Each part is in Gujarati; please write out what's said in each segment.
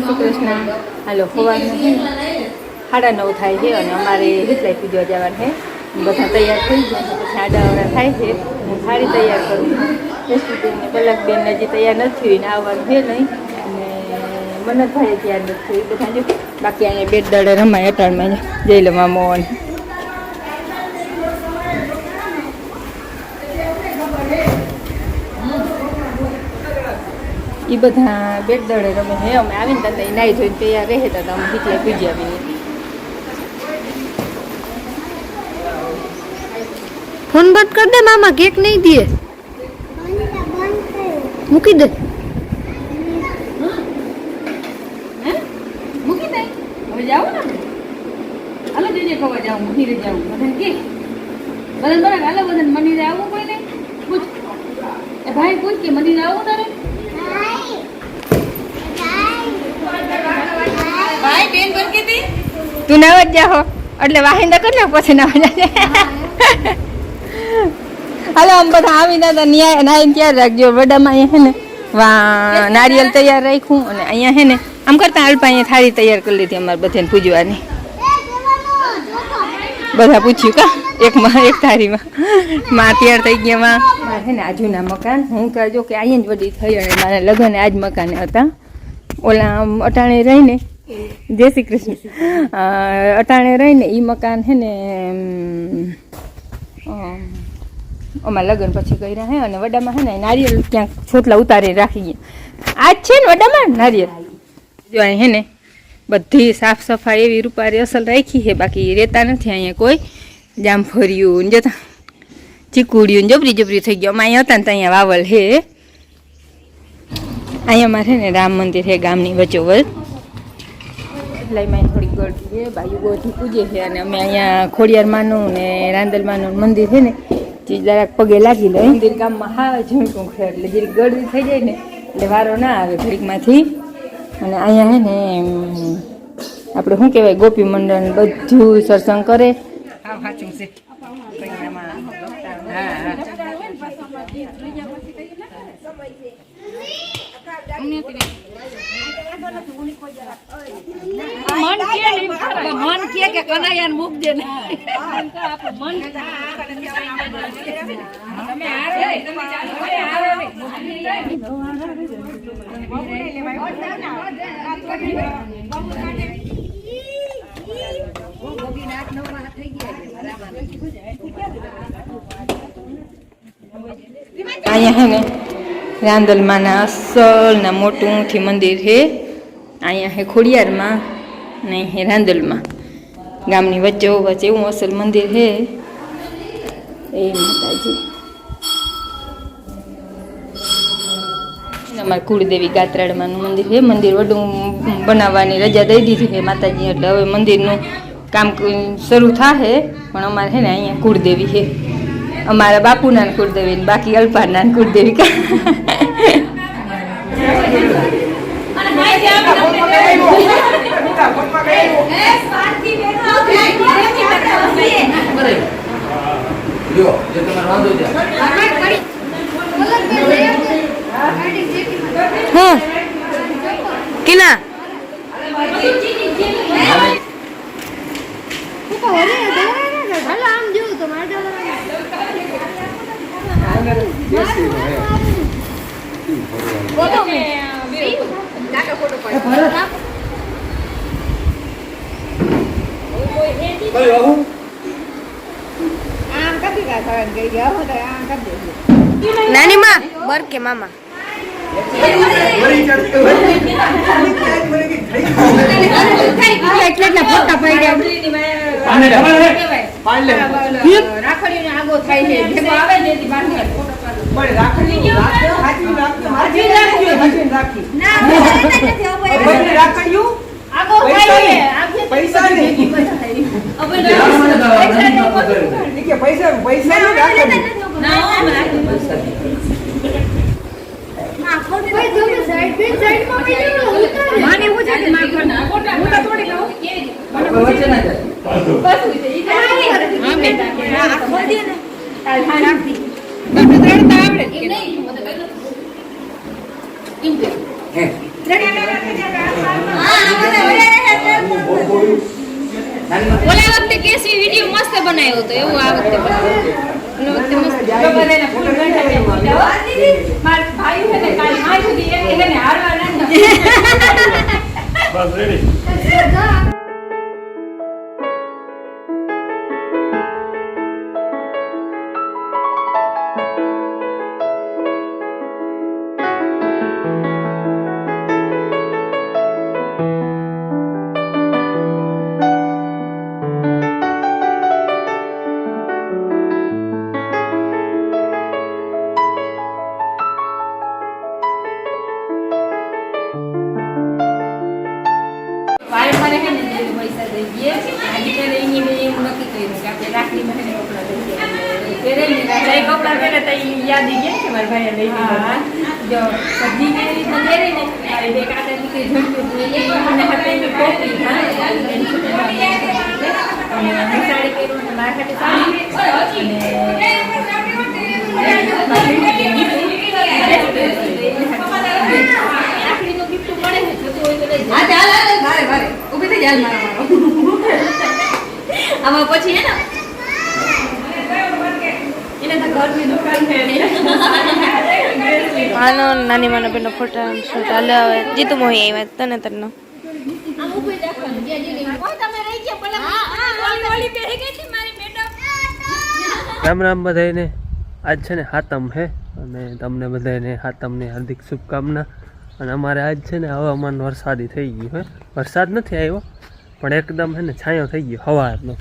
શ્રી કૃષ્ણ. હાલો સવારના સાડા નવ થાય છે અને અમારે હિતલાઈ પૂજવા જવાનું છે. બધા તૈયાર થઈ ગયા પછી આડાવડા થાય છે. હું સાડી તૈયાર કરું છું. ને પલકબેન હજી તૈયાર નથી હોય ને આવવાનું છે નહીં. અને થાય તૈયાર નથી બધા બાકી અહીંયા બેટ દડે રમાય અટાણમાં જઈ લો મોહન એ બધા બેટ દળે રમે છે. અમે આવીને ત્યાં નાઈ જોઈને તૈયાર રહે તા અમે હિતલાઈ પૂજી આવીને. ફોન બંધ કર દે મામા કેક નહીં દે. મૂકી દે. મૂકી દઈ હવે જાઓ ને હાલો જઈએ ખબર જાઉં મંદિરે જાઉં બધા કે? બધા બરાબર. હાલો બધાને મંદિરે આવવું કોઈ નહીં? પૂછ. એ ભાઈ પૂછ કે મંદિરે આવવું તારે ભાઈ બેન તું? ના જ જાહો એટલે વાહિંદ કરી લે પછી ના જાય હાલો આમ બધા આવીને તો ન્યાય નાઈને ત્યાં રાખજો? વડામાં અહીંયા હે ને વા નારિયેલ તૈયાર રાખ્યું અને અહીંયા હે ને આમ કરતા અલ્પા અહીંયા થાળી તૈયાર કરી લીધી અમારે બધાને પૂજવાની. બધા પૂછ્યું કા? એકમાં એક થાળીમાં. માં તૈયાર થઈ ગયા માં. મારે છે ને આ જૂના મકાન હું તો કે અહીંયા જ વડી થઈ અને મારા લગ્ન આજ મકાને હતા. ઓલા અટાણે રહીને જય શ્રી કૃષ્ણ. અટાણે રહીને એ મકાન છે ને અમાર લગ્ન પછી કર્યા હે અને વડામાં હે ને નારિયેલ ક્યાંક છોટલા ઉતારી રાખી ગયા. આ જ છે ને વડામાં નારિયેલ? જો અહીં હે ને બધી સાફ સફાઈ એવી રૂપારી અસલ રાખી છે બાકી રહેતા નથી અહીંયા કોઈ. જામફળિયું ને જતા. ચીકુડિયું જબરી જબરી થઈ ગયો. અમે અહીંયા હતા ને તો અહીંયા વાવલ હે. અહીંયા મારે ને રામ મંદિર છે ગામની વચ્ચોવચ એમાં થોડીક ગળતી છે. બાયુ ગોથી પૂજે છે અને અમે અહીંયા ખોડિયારમાંનું ને રાંદલમાંનું મંદિર છે ને જે જરાક પગે લાગી લે. મંદિર ગામમાં હા ઝૂંકું છે એટલે જરીક ગળતી થઈ જાય ને એટલે વારો ના આવે ઘડીકમાંથી. અને અહીંયા છે ને આપણે શું કહેવાય ગોપી મંડળ બધું સત્સંગ કરે. મન કે કે કનૈયાને મૂક દે ને. અહીંયા હે ને રાંદલમાંના અસલ ના મોટુંથી મંદિર છે અહીંયા હે ખોડિયારમાં ને હે રાંદલમાં. ગામની વચ્ચે વચ્ચે એવું અસલ મંદિર છે એ માતાજી. અમારે કુળદેવી ગાત્રાડમાંનું મંદિર છે મંદિર વડું બનાવવાની રજા દઈ દીધી છે માતાજી, એટલે હવે મંદિરનું કામ શરૂ થાશે પણ અમારે છે ને અહીંયા કુળદેવી છે અમારા બાપુના કુળદેવી બાકી અલ્પાના કુળદેવી કા લ્યો જે તમારે વાંધો છે. હા કિના કઈ આવું નાની માં બર કે મામા એટલે એટલા ફોટા પડ્યા પાણી લે પાણી લે રાખડીને આગો થાય છે ભેગો આવે ને એથી બહાર નીકળે. આગો થાય છે આગે પૈસા નહીં. ભેગી બધા થાય. પૈસા પૈસા નહીં રાખવાનું. ના, રાખી માને એવું છે કે ફોટા હું તો રીતે? વચ્ચે ના જાય બસ ઉઈ જાય. ઈ તો હા, બેટા. આ ખોદી ને. તારે હા, રાખી. તમને ત્રણ તો આવડે જ કે નહીં? એમ કે. હે ત્રણ નાની માં ઓલા વખતે કેસી વીડિયો મસ્ત બનાવ્યો હતો એવું આ વખતે બનાવ્યો ઓલા વખતે આમાં પછી હે ને? એને તો ઘરની દુકાન છે. આનો નાની માનો બેનો ફોટા શૂટ આવે હવે? જીતુ મોહી આવ્યા તને તરનો તમે રહી ગયા પેલા ઓલી ઓલી પહેરી ગઈ રામ રામ બધાને આજ છે ને હાતમ હે. અને તમને બધાને હાતમની હાર્દિક શુભકામના. અને અમારે આજ છે ને હવામાન વરસાદી થઈ ગયું હે. વરસાદ નથી આવ્યો, પણ એકદમ છે ને છાંયો થઈ ગયો હવારનો.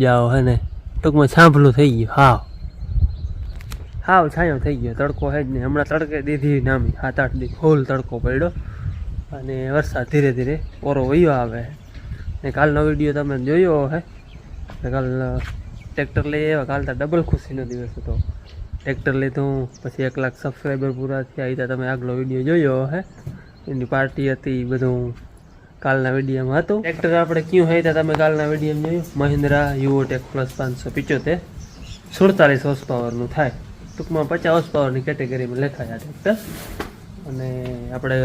જાઓ હે ને, ટૂંકમાં છાંભલું થઈ ગયું. હાવ. હાવ છાંયો થઈ ગયો. તડકો હે જ નહીં. હમણાં તડકે દીધી નામી. સાત આઠ દી ફૂલ તડકો પડ્યો. અને વરસાદ ધીરે ધીરે ઓરો વયો આવે. ને કાલનો વીડિયો તમે જોયો હે. કાલ ટ્રેક્ટર લઈ આવ્યા, કાલ ડબલ ખુશીનો દિવસ હતો. ટ્રેક્ટર લીધું, પછી એક લાખ સબસ્ક્રાઈબર પૂરા થયા. એ તો તમે આગલો વીડિયો જોયો હે એની પાર્ટી હતી બધું કાલના વિડીયોમાં હતું. ટ્રેક્ટર આપણે ક્યું હોય ત્યાં તમે કાલના વિડીયોમાં જોયું. મહિન્દ્રા યુઓ ટેક પ્લસ પાંચસો પિચોતેર. સુડતાલીસ હોર્સ પાવરનું થાય. ટૂંકમાં પચાસ હોર્સ પાવરની કેટેગરીમાં લખાય ટ્રેક્ટર અને આપણે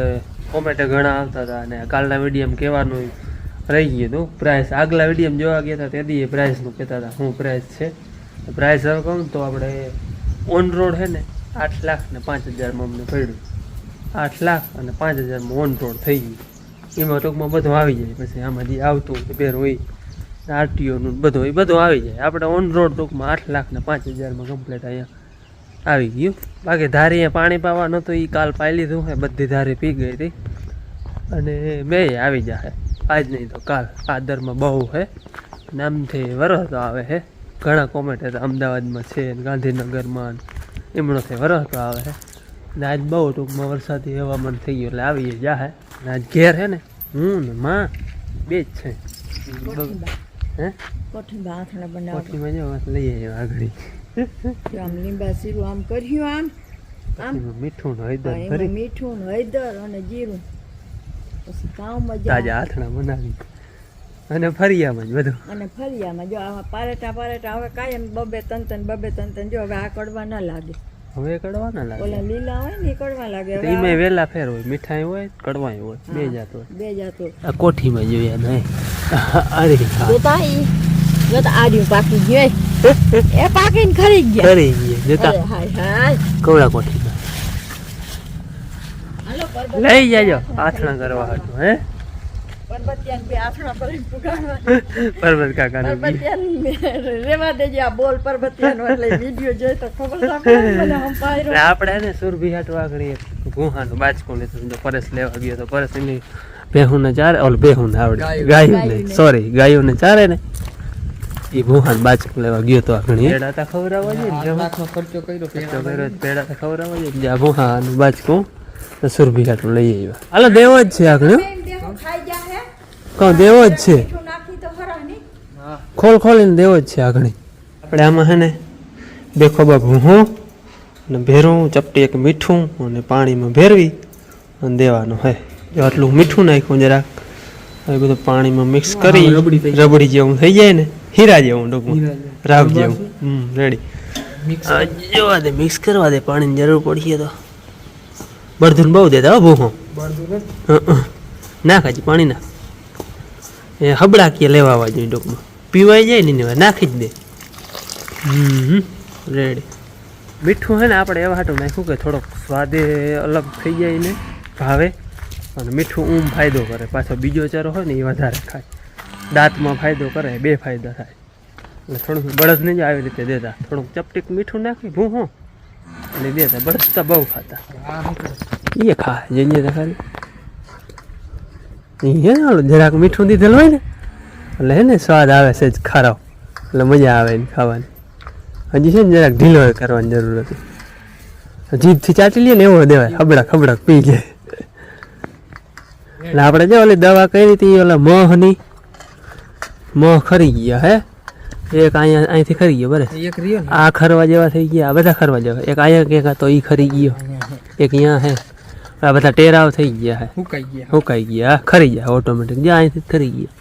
કોમેટે ઘણા આવતા હતા અને કાલના મીડિયમ કહેવાનું રહી ગયું હતું. પ્રાઇસ આગલા વિડીયોમાં જોવા ગયા હતા, તે એ પ્રાઇસનું કહેતા હતા, શું પ્રાઇસ છે? પ્રાઇસ હવે કહું તો આપણે ઓન રોડ છે ને, આઠ લાખ ને પાંચ હજારમાં અમને પડ્યું. આઠ લાખ અને પાંચ હજારમાં ઓન રોડ થઈ ગયું. એમાં ટૂંકમાં બધું આવી જાય. પછી આમાં જે આવતું પેર હોય. આરટીઓનું બધું એ બધું આવી જાય. આપણે ઓન રોડ ટૂંકમાં આઠ લાખ ને પાંચ હજારમાં કમ્પ્લીટ અહીંયા આવી ગયું. બાકી ધારીએ પાણી પાવા નહોતું એ કાલ પાઈ લીધું હે, બધી ધારી પી ગઈ હતી. અને બે આવી જાય આજ નહીં તો કાલ. આદરમાં બહુ હે. નામથી વરસતો આવે છે ઘણા કોમેન્ટ હતા અમદાવાદમાં છે ગાંધીનગરમાં એમણોથી વરસતો આવે છે ને આજ બહુ ટૂંકમાં વરસાદી હવામાન થઈ ગયું એટલે આવીએ જાહે ને આજ ઘેર હે ને હું ને માં બે જ છે. હે? કોઠીમાં જો લઈ આવ્યો આગળ. આમ લીંબા આમ કર્યું આમ. કોઠીમાં મીઠું હૈદર હળદર મીઠું હળદર અને જીરું. પછી કામ મજા તાજા આથણા બનાવી. અને ફરિયામાં જ બધું. અને ફરિયામાં જો આમાં પારેટા પારેટા હવે કાયમ બબે તન તન બબે તન તન. જો હવે આ કડવા ના લાગે. હવે કડવા ના લાગે. ઓલા લીલા હોય ને કડવા લાગે. હવે એમાં વેલા ફેર હોય મીઠાઈ હોય કડવાઈ હોય બે જાત હોય. બે જાતો આ કોઠીમાં જોઈએ નહીં અરે તો જોતા ઈ જોતા આર્યું પાકી ગયું એ પાકીને ખરી ગયા. ખરી ગયા. જોતા હાય હાય. હાલો પરબત લઈ જાજો. આથણા કરવા હતું હે? પર્વત ના ને આપણે ને સુરભી હાટવા આગળ ગુહાનું બાચકું લીધું તો પરસ લેવા ગયો તો પરસ એની બેહુને ચારે ઓલ બેહુને આવડે. ગાયું ને સોરી ગાયું ને ચારે ને એ ભૂહાન બાચકું લેવા ગયો તો આગળ પેડા તો ખવડાવવા જોઈએ ને ખર્ચો કર્યો પેડા તો ખવડાવવા જોઈએ. ને. ભૂહાનું બાચકું તો સુરભી હાટું લઈ આવ્યા. હાલો દેવો જ છે આગળ. કહું દેવો જ છે. ખોલ ખોલીને દેવો જ છે આગળ આપણે આમાં હે ને બે ખોબા ભૂહું અને ભેરું ચપટી એક મીઠું અને પાણીમાં ભેરવી અને દેવાનું હે. જો આટલું મીઠું નાખ્યું જરાક હવે બધું પાણીમાં મિક્સ કરી રબડી જેવું થઈ જાય ને હીરા જેવું ટૂંકમાં. રાખ જેવું. હમ રેડી જોવા દે મિક્સ કરવા દે પાણીની જરૂર પડીએ તો. બળધુન બહુ દેતા હો ભૂહું હં, હં. નાખ હજી પાણી નાખ. એ હબડાકીએ લેવા આવવા જોઈએ ડોકમાં પીવાઈ જાય ને એને નાખી જ દે. હમ રેડી. મીઠું છે ને આપણે એવા હાટું નાખ્યું કે થોડોક સ્વાદે અલગ થઈ જાય ને ભાવે. અને મીઠું ઊંઘ ફાયદો કરે. પાછો બીજો ચારો હોય ને એ વધારે ખાય. દાંતમાં ફાયદો કરે બે ફાયદા થાય. એટલે થોડુંક બળદને જ આવી રીતે દેતા. થોડુંક ચપટીક મીઠું નાખી ભૂ હું. અને દેતા જબરજસ્ત બહુ ખાતા. એ ખા જઈએ તો ખાલી ને ઓલું જરાક મીઠું દીધેલું હોય ને એટલે હે ને સ્વાદ આવે છે જ ખારો. એટલે મજા આવે ને ખાવાની. હજી છે ને જરાક ઢીલો કરવાની જરૂર હતી. જીભથી ચાટી લઈએ ને એવો દેવાય ખબડાક ખબડાક પી જાય એટલે આપણે જો ઓલી દવા કરી હતી ઓલા મહની મહ ખરી ગયા હે? એક અહીંયા અહીંથી ખરી ગયો બરે એક રહ્યો ને? આ ખરવા જેવા થઈ ગયા. આ બધા ખરવા જેવા. એક અહીંયા કે તો ઈ ખરી ગયો. એક અહીંયા હે. આ બધા ટેરાવ થઈ ગયા હે. હુકાઈ ગયા. હુકાઈ ગયા. આ ખરી ગયા ઓટોમેટિક જ્યાં અહીંથી જ ખરી ગયા.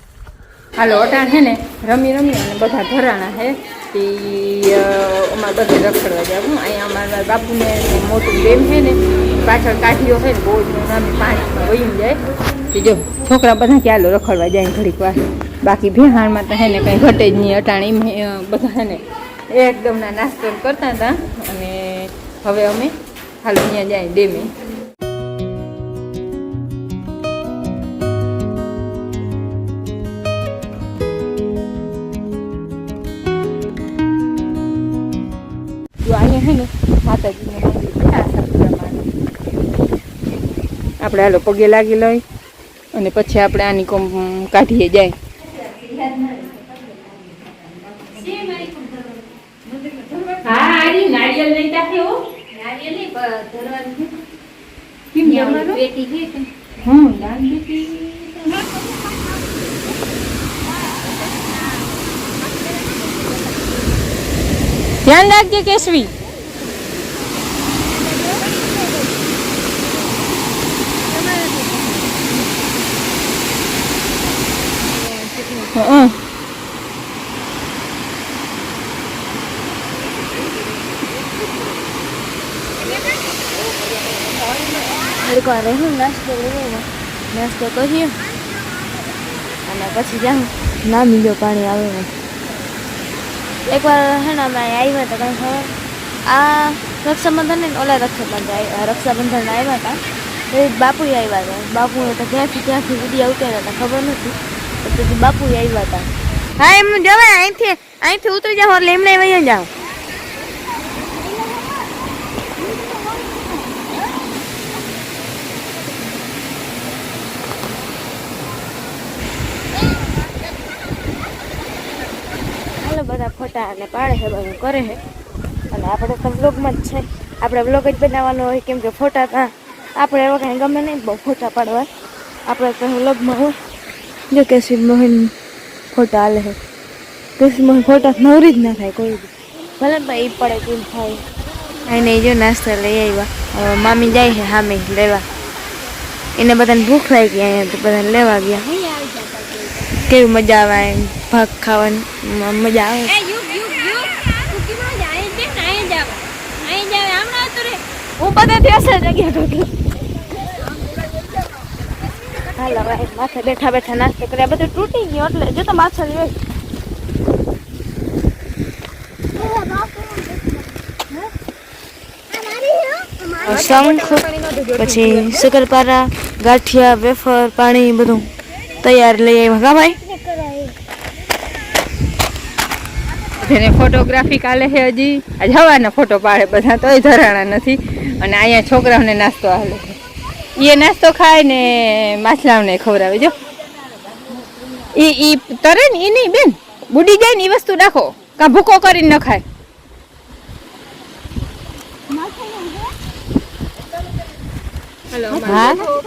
હાલો અટાણ છે ને? રમી રમી અને બધા ઘરાણા છે તે અમારે બધે રખડવા જવું અહીંયા અમારા બાપુને મોટું ડેમ છે ને પાછળ કાઠીઓ છે ને બહુ જ નામી પાણીમાં વહી જાય. તે જો છોકરા બધા કે હાલો રખડવા જાય ઘડીક વાર. બાકી ભેહાણમાં તો હે ને કંઈ ઘટે જ નહીં, અટાણી બધા છે ને એકદમના નાસ્તો કરતા હતા અને હવે અમે હાલો અહીંયા જાય ડેમે. અહીંયા હે ને માતાજીનું આપણે હાલો પગે લાગી લઈ અને પછી આપણે આની કોમ કાઢીએ જાય હા આરી નારિયેલ લઈ જાખે હો નારિયેલ નહીં ધરવાનું કેમ ધ્યાન રાખજે કેશવી હં એક હું નાસ્તો કર્યો નાસ્તો કર્યો અને પછી જાઉં. ના મિલ્યો પાણી આવે એકવાર હે ને અમે આવ્યા હતા કાંઈ ખબર? આ રક્ષાબંધન ને ઓલા રક્ષાબંધન રક્ષાબંધન આવ્યા હતા એ બાપુ આવ્યા હતા બાપુ તો ક્યાંથી ક્યાંથી વીડિયો ઉતર્યા હતા ખબર નથી. પછી બાપુ આવ્યા હતા હા, એમ જવાય. અહીંથી અહીંથી ઉતરી જાઓ એટલે એમને વહી જાઓ. બધા ફોટા અને પાડે છે, બધું કરે છે. અને આપણે તો વ્લોગમાં જ છે. આપણે વ્લોગ જ બનાવવાનો હોય, કેમ કે ફોટા ત્યાં આપણે એવા કાંઈ ગમે નહીં, બહુ ફોટા પાડવા. આપણે તો વ્લોગમાં હોય જો કેસી મોહિન ફોટા હાલે છે. કેસી મોહન ફોટા નવરી જ ના થાય કોઈ બી. ભલે ભાઈ પડે કેમ થાય. એને જો નાસ્તો લઈ આવ્યા. મામી જાય છે સામે લેવા. એને બધાને ભૂખ લાગી અહીંયા, તો બધાને લેવા ગયા. કેવી મજા આવે એમ ભાગ ખાવાની મ- મજા આવે હું બધાથી અસર જગ્યા ઢોકલી હાલો ભાઈ માથે બેઠા બેઠા નાસ્તો કર્યા બધું તૂટી ગયું એટલે જો તો માછલી હોય શંખ પછી શક્કરપારા ગાંઠિયા વેફર પાણી બધું તૈયાર લઈ આવ્યા કા ભાઈ જેને ફોટોગ્રાફી કાલે છે હજી. આજ હવાના ફોટો પાડે બધા તોય ધરાણા નથી. અને અહીંયા છોકરાઓને નાસ્તો હાલે છે. એ નાસ્તો ખાય ને માછલાઓને ખવડાવે જો. એ એ તરે ને એ નહીં બેન. બુડી જાય ને એ વસ્તુ નાખો. કાં ભૂકો કરીને ન ખાય.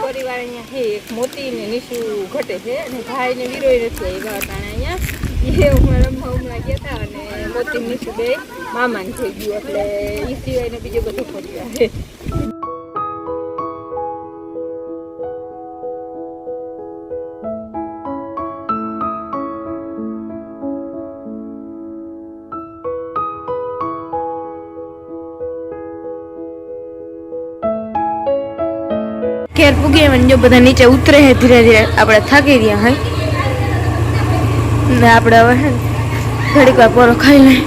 પરિવાર અહીંયા છે. એક મોતી ને નીસુ ઘટે છે. અને ભાઈ ને વિરોય નથી આવ્યા અહીંયા. એ થઈ ગયું, એટલે એ સિવાય ને બીજો બધો પરિવાર ઘેર પૂગી જો બધા નીચે ઉતરે છે ધીરે ધીરે, આપણે થાકી રહ્યા હે. ને આપણે હવે ઘડીક વાર પોરો ખાઈ લઈએ.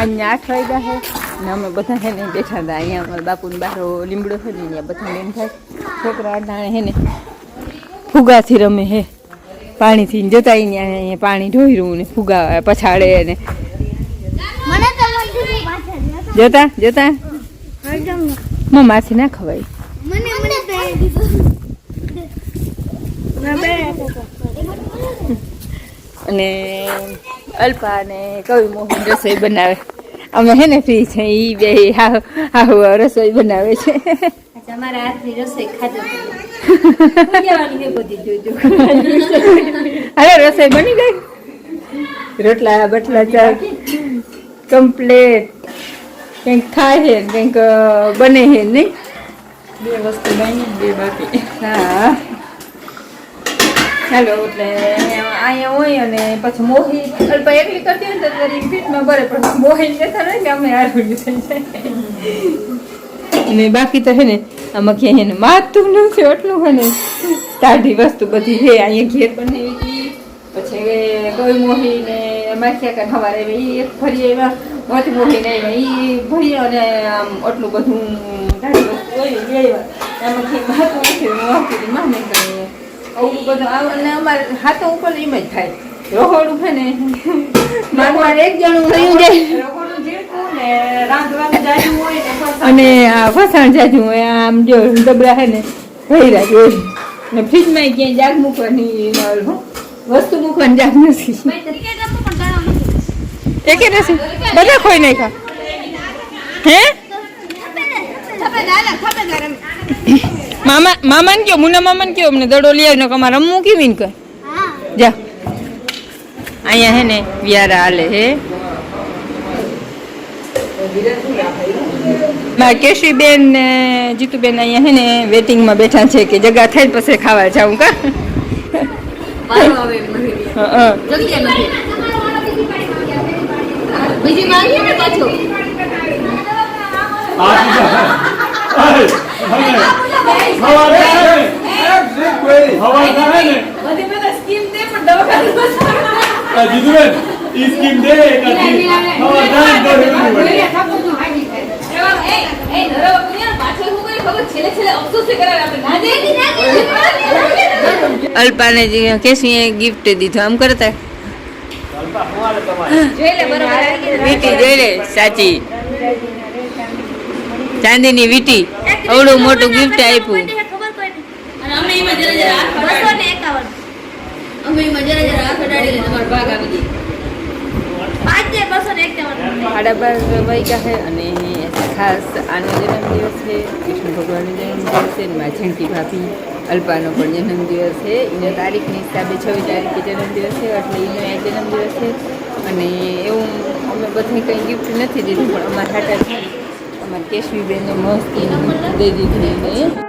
અહીંયા આઠ વાગ્યા છે ને અમે બધા છે ને બેઠા હતા. અહીંયા અમારા બાપુને બારો લીમડો છે ને અહીંયા બધા બેન થાય. છોકરા અડાણે છે ને ફુગાથી રમે હે. પાણીથી જતા અહીંયા અહીંયા પાણી રહ્યું ને ફુગા પછાડે ને. જતા જતા. મમ્માથી ના ખવાય. અને અલ્પા અને કવિ મોહન રસોઈ બનાવે. અમે હે ને ફ્રી છે એ બે હાહુ હાહુ રસોઈ બનાવે છે. તમારા હાથની રસોઈ ખાધો હે અરે રસોઈ બની ગઈ? રોટલા બટલા ચા કમ્પ્લેટ. કંઈક થાય છે ને કંઈક બને છે નહીં? બે વસ્તુ બની બે બાકી. હા. ચાલો એટલે અહીંયા હોય અને પછી મોહી અલ્પા એકલી કરતી હોય ને તો ભરે, પણ મોહી જતા ને કે અમે જાય. અને બાકી તો હે ને, આમાં ક્યાંય એને માથું નથી એટલું હે ને. ટાઢી વસ્તુ બધી છે અહીંયા ઘેર બનાવી હતી. પછી કોઈ મોહી ને માખ્યા કાન હવારે એ એક ફરી એવા મોતી મોહી ને એ ભરી અને આમ આટલું બધું ટાઢી વસ્તુ હોય એમાં મોતી માને કરીએ આવું બધું આ- અને અમારે હાથો ઉપર એમ જ થાય. રહોડું છે ને. મારું એક જણું થયું જાય. અને આ ફસાણ જાજુ હોય આમ જો ડબરા હે ને ભર્યા જ હોય ને ફ્રીજમાં ક્યાંય જાગ મૂકવાની વસ્તુ મૂકવાની જાગ નથી. એક નથી. બધા ખોઈ નાખ્યા. હે? મામા મામાને કયો? મુના મામાને કયો? અમને દડો લઈ આવીને અમારે રમવું કેવી ને કઈ? જા. અહીંયા હે ને વ્યારા હાલે હે. મારા કેશવીબેન ને જીતુબેન અહીંયા હે ને વેટિંગમાં બેઠા છે કે જગા થઈ પછી ખાવા જાઉં કા? હા, હા. બીજી માંગીએ ને પાછું બધી બધા સ્કીમ દે પણ દવાખાનું અલ્પાને જે કેશવીએ ગિફ્ટ દીધું. આમ કરતા? વીટી જોઈ લે સાચી. ચાંદીની વીટી. અવડું મોટું ગિફ્ટ આપ્યું. અમે એમાં જરા જરા હાથ છે અને ખાસ આનો જન્મદિવસ છે. કૃષ્ણ ભગવાનનો જન્મદિવસ છે મારી ઝંકી ભાભી અલ્પાનો પણ જન્મદિવસ છે. એના તારીખની હિસાબે છવ્વીસ તારીખે જન્મદિવસ છે, એટલે એનો એ જન્મદિવસ છે. અને એવું અમે બધી કંઈ ગિફ્ટ નથી દીધું, પણ અમારા હાટા અમારા કેશવીબેનને મસ્ત દઈ દીધી